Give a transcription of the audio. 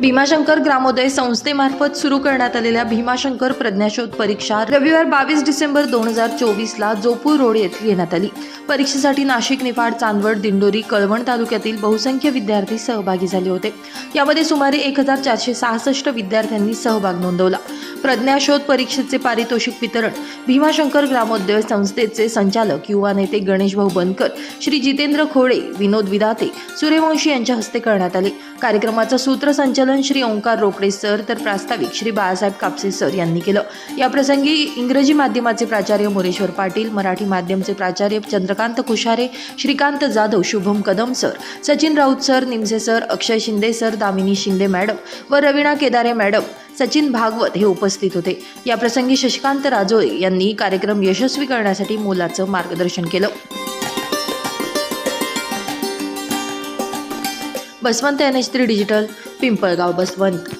भीमाशंकर ग्रामोदय संस्थेमार्फत सुरू करण्यात आलेल्या भीमाशंकर प्रज्ञाशोध परीक्षा रविवार बावीस डिसेंबर दोन हजार चोवीसला जोपूर रोड येथे घेण्यात आली. परीक्षेसाठी नाशिक निफाड चांदवड दिंडोरी कळवण तालुक्यातील बहुसंख्य विद्यार्थी सहभागी झाले होते. यामध्ये सुमारे एक हजार चारशे सहासष्ट विद्यार्थ्यांनी सहभाग नोंदवला. प्रज्ञाशोध परीक्षेचे पारितोषिक वितरण. भीमाशंकर ग्रामोद्योग संस्थेचे संचालक युवा नेते गणेश भाऊ बनकर श्री जितेंद्र खोडे विनोद विदाते सूर्यवंशी यांच्या हस्ते करण्यात आले. कार्यक्रमाचं सूत्रसंचालन श्री ओंकार रोकडे सर तर प्रास्ताविक श्री बाळासाहेब कापसे सर यांनी केलं. याप्रसंगी इंग्रजी माध्यमाचे प्राचार्य मोरेश्वर पाटील मराठी माध्यमचे प्राचार्य Chandrakant Kushare Shrikant Jadhav Shubham Kadam sir Sachin Raut sir Nimse sir Akshay Shinde sir Damini Shinde madam व रवीणा केदारे मॅडम. सचिन भागवत हे उपस्थित होते. याप्रसंगी शशिकांत राजोळे यांनी कार्यक्रम यशस्वी करण्यासाठी मोलाचं मार्गदर्शन केलं. Baswant N H three digital Pimpalgaon Baswant.